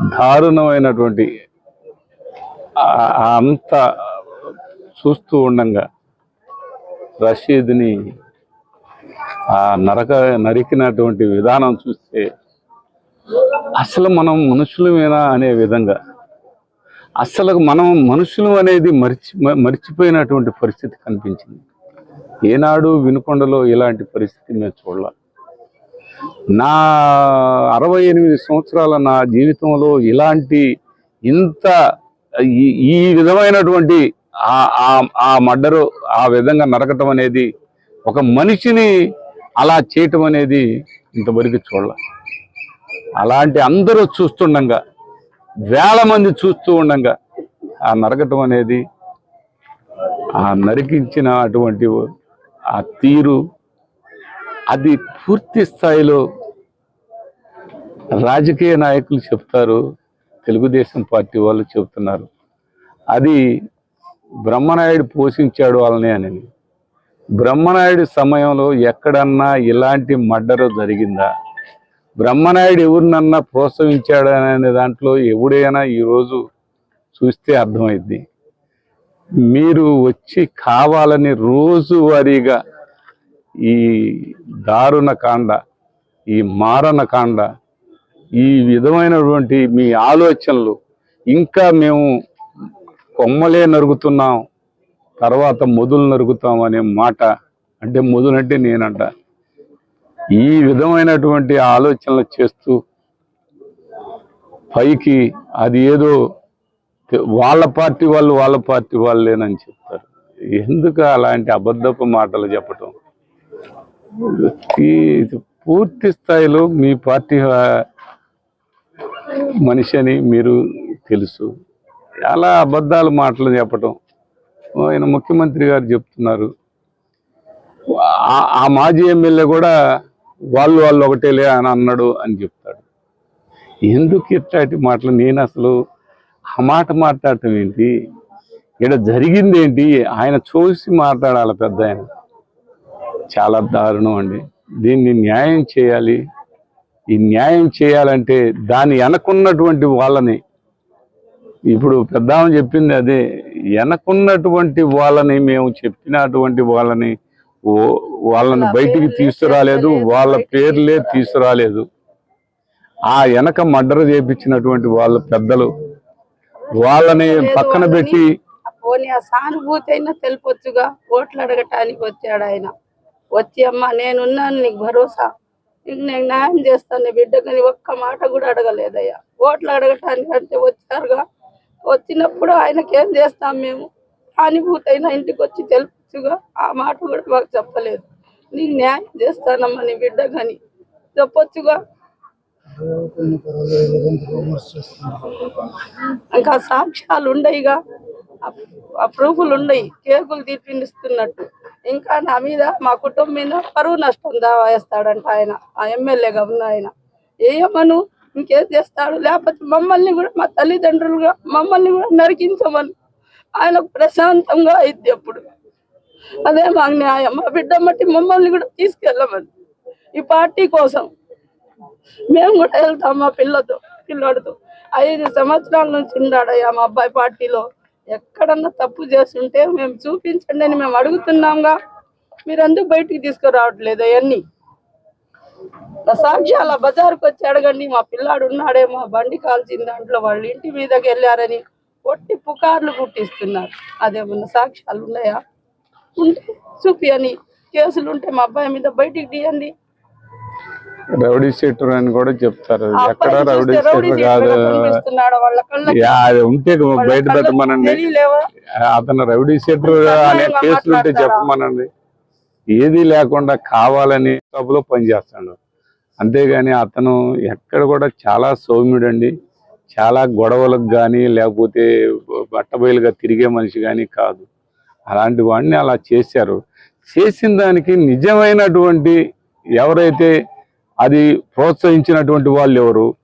దారుణమైనటువంటి అంత చూస్తూ ఉండంగా రషీద్ని ఆ నరక నరికినటువంటి విధానం చూస్తే అసలు మనం మనుషులమేనా అనే విధంగా అసలు మనం మనుషులు అనేది మరిచి మ- మరిచిపోయినటువంటి పరిస్థితి కనిపించింది. ఏనాడు వినుకొండలో ఇలాంటి పరిస్థితి మేము చూడాలి. నా అరవై ఎనిమిది సంవత్సరాల నా జీవితంలో ఇలాంటి ఇంత ఈ ఈ విధమైనటువంటి ఆ- మడ్డరు ఆ ఆ విధంగా నరకటం అనేది ఒక మనిషిని అలా చేయటం అనేది ఇంతవరకు చూడాల. అలాంటి అందరూ చూస్తుండగా వేల మంది చూస్తూ ఉండగా ఆ నరకటం అనేది ఆ నరికించిన అటువంటి ఆ తీరు అది పూర్తి స్థాయిలో రాజకీయ నాయకులు చెప్తారు తెలుగుదేశం పార్టీ వాళ్ళు చెబుతున్నారు. అది బ్రహ్మనాయుడు పోషించాడు వాళ్ళని అని. బ్రహ్మనాయుడు సమయంలో ఎక్కడన్నా ఇలాంటి మడ్డరు జరిగిందా? బ్రహ్మనాయుడు ఎవరినన్నా ప్రోత్సహించాడు అనే దాంట్లో ఎవడైనా ఈరోజు చూస్తే అర్థమైద్ది. మీరు వచ్చి కావాలని రోజువారీగా ఈ దారుణ కాండ ఈ మారణ కాండ ఈ విధమైనటువంటి మీ ఆలోచనలు ఇంకా మేము కొమ్మలే నరుగుతున్నాం తర్వాత మొదలు నరుగుతాం అనే మాట అంటే మొదలంటే నేనంట. ఈ విధమైనటువంటి ఆలోచనలు చేస్తూ పైకి అది ఏదో వాళ్ళ పార్టీ వాళ్ళు వాళ్ళ పార్టీ వాళ్ళేనని చెప్తారు. ఎందుకు అలాంటి అబద్ధపు మాటలు చెప్పటం? ఈ పూర్తి స్థాయిలో మీ పార్టీ మనిషి అని మీరు తెలుసు. చాలా అబద్ధాలు మాటలు చెప్పటం. ఆయన ముఖ్యమంత్రి గారు చెప్తున్నారు. ఆ- మాజీ ఎమ్మెల్యే కూడా వాళ్ళు వాళ్ళు ఒకటేలే అని అన్నాడు అని చెప్తాడు. ఎందుకు ఇట్లాంటి మాటలు? నేను అసలు ఆ మాట మాట్లాడటం ఏంటి? ఇక్కడ జరిగింది ఏంటి? ఆయన చూసి మాట్లాడాలి పెద్ద ఆయన. చాలా దారుణం అండి. దీన్ని న్యాయం చేయాలి. ఈ న్యాయం చేయాలంటే దాని వెనకున్నటువంటి వాళ్ళని ఇప్పుడు పెద్దామ చెప్పింది అదే వెనకున్నటువంటి వాళ్ళని మేము చెప్పినటువంటి వాళ్ళని ఓ- వాళ్ళని బయటికి తీసుకురాలేదు వాళ్ళ పేర్లే తీసుకురాలేదు. ఆ వెనక మర్డర్ చేపించినటువంటి వాళ్ళ పెద్దలు వాళ్ళని పక్కన పెట్టి సానుభూతి అయినా తెలిపొచ్చుగా ఓట్లు అడగటానికి వచ్చాడు ఆయన. వచ్చి అమ్మ నేనున్నాను నీకు భరోసా. నీకు నేను న్యాయం చేస్తాను నీ బిడ్డకు నీ ఒక్క మాట కూడా అడగలేదయ్యా. ఓట్లు అడగటానికి అంటే వచ్చారుగా. వచ్చినప్పుడు ఆయనకి ఏం చేస్తాం మేము? సానుభూతి ఇంటికి వచ్చి తెలుపొచ్చుగా ఆ మాట కూడా మాకు చెప్పలేదు. నీకు న్యాయం చేస్తానమ్మా నీ బిడ్డ కానీ చెప్పొచ్చుగా. ఇంకా సాక్ష్యాలు ఉండయిగా ఆ ప్రూఫ్లు ఉండయి కేకులు తీర్పిస్తున్నట్టు ఇంకా నా మీద మా కుటుంబం మీద పరువు నష్టం దావా వేస్తాడంట ఆయన ఆ ఎమ్మెల్యేగా ఉన్న ఆయన. ఏమను ఇంకేం చేస్తాడు? లేకపోతే మమ్మల్ని కూడా మా తల్లిదండ్రులుగా మమ్మల్ని కూడా నరికించమని. ఆయనకు ప్రశాంతంగా అయింది అప్పుడు అదే మాకు న్యాయం. మా బిడ్డ మట్టి మమ్మల్ని కూడా తీసుకెళ్ళమని. ఈ పార్టీ కోసం మేము కూడా వెళ్తాం మా పిల్లతో పిల్లోడితో. ఐదు సంవత్సరాల నుంచి ఉన్నాడయ్యా మా అబ్బాయి పార్టీలో. ఎక్కడన్నా తప్పు చేస్తుంటే మేము చూపించండి అని మేము అడుగుతున్నాంగా. మీరు ఎందుకు బయటికి తీసుకురావట్లేదు అవన్నీ? నా సాక్ష్యాల బజార్కి వచ్చి అడగండి మా పిల్లాడు ఉన్నాడే మా బండి కాల్చిన దాంట్లో వాళ్ళు ఇంటి మీదకి వెళ్ళారని కొట్టి పుకార్లు పుట్టిస్తున్నారు. అదేమన్నా సాక్ష్యాలు ఉన్నాయా? ఉంటే చూపి అని కేసులు ఉంటే మా అబ్బాయి మీద బయటికి తీయండి. రౌడీ షీటర్ అని కూడా చెప్తారు. ఎక్కడ రౌడీ షీటర్ కాదు. అది ఉంటే బయట పెట్టమనండి. అతను రౌడీ షీటర్ అనే కేసులు ఉంటే? చెప్పమనండి. ఏది లేకుండా కావాలని సభలో పనిచేస్తాడు. అంతేగాని అతను ఎక్కడ కూడా చాలా సౌమ్యుడండి. చాలా గొడవలకు కానీ లేకపోతే బట్టబయలుగా తిరిగే మనిషి కానీ కాదు. అలాంటి వాడిని అలా చేశారు. చేసిన దానికి నిజమైనటువంటి ఎవరైతే అది ప్రోత్సహించినటువంటి వాళ్ళు ఎవరు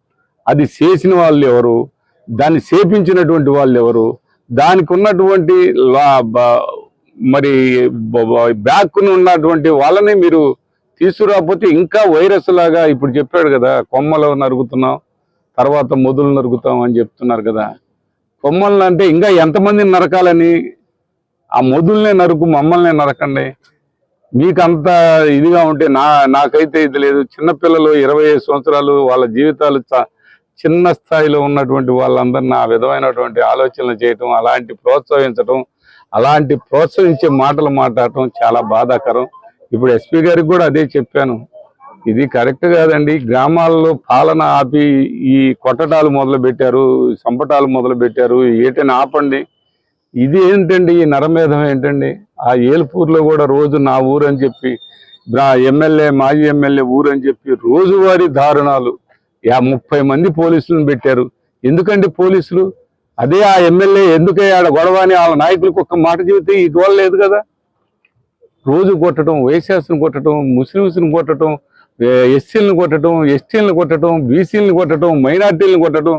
అది చేసిన వాళ్ళు ఎవరు దాన్ని చేపించినటువంటి వాళ్ళు ఎవరు దానికి ఉన్నటువంటి లా- మరి బ్యాక్ ఉన్నటువంటి వాళ్ళని మీరు తీసుకురాకపోతే ఇంకా వైరస్ లాగా ఇప్పుడు చెప్పాడు కదా కొమ్మలు నరుగుతున్నాం తర్వాత మొదలు నరుకుతాం అని చెప్తున్నారు కదా. కొమ్మలను అంటే ఇంకా ఎంతమందిని నరకాలని? ఆ మొదుల్నే నరుకు మమ్మల్ని నరకండి. మీకు అంత ఇదిగా ఉంటే నా నాకైతే ఇది లేదు. చిన్నపిల్లలు ఇరవై సంవత్సరాలు వాళ్ళ జీవితాలు చ- చిన్న స్థాయిలో ఉన్నటువంటి వాళ్ళందరినీ ఆ విధమైనటువంటి ఆలోచనలు చేయటం అలాంటి ప్రోత్సహించటం అలాంటి ప్రోత్సహించే మాటలు మాట్లాడటం చాలా బాధాకరం. ఇప్పుడు ఎస్పీ గారికి కూడా అదే చెప్పాను. ఇది కరెక్ట్ కాదండి. గ్రామాల్లో పాలన ఆపి ఈ కొట్టటాలు మొదలు పెట్టారు సంపటాలు మొదలు పెట్టారు ఏటని ఆపండి. ఇది ఏంటండి? ఈ నరమేధం ఏంటండి? ఆ ఏల్పూర్లో కూడా రోజు నా ఊరు అని చెప్పి ఎమ్మెల్యే మాజీ ఎమ్మెల్యే ఊరు అని చెప్పి రోజువారీ దారుణాలు యా ముప్పై మంది పోలీసులను పెట్టారు. ఎందుకండి పోలీసులు? అదే ఆ ఎమ్మెల్యే ఎందుకే ఆడ గొడవ అని వాళ్ళ నాయకులకు ఒక్క మాట చెబితే ఈ గోల లేదు కదా? రోజు కొట్టడం వైశాస్ని కొట్టడం ముస్లిమ్స్ని కొట్టడం ఎస్సీలను కొట్టడం ఎస్టీలను కొట్టడం బీసీలను కొట్టడం మైనార్టీలను కొట్టడం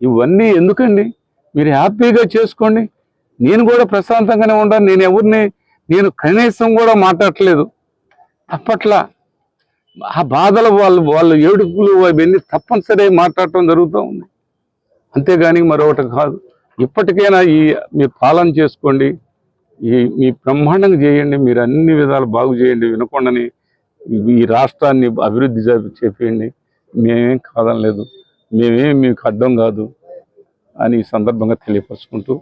ఇవన్నీ ఎందుకండి? మీరు హ్యాపీగా చేసుకోండి. నేను కూడా ప్రశాంతంగానే ఉంటాను నేను ఎవరిని నేను కనీసం కూడా మాట్లాడట్లేదు. తప్పట్లా ఆ బాధలు వాళ్ళు వాళ్ళు ఏడుపులు అవన్నీ తప్పనిసరి మాట్లాడటం జరుగుతూ ఉంది. అంతేగాని మరొకటి కాదు. ఇప్పటికైనా ఈ మీ పాలన చేసుకోండి. ఈ మీ బ్రహ్మాండంగా చేయండి. మీరు అన్ని విధాలు బాగు చేయండి. వినకుండాని ఈ- రాష్ట్రాన్ని అభివృద్ధి చేపేయండి. మేమేం కాదనలేదు. మేమేం మీకు అర్థం కాదు అని ఈ సందర్భంగా తెలియపరుచుకుంటూ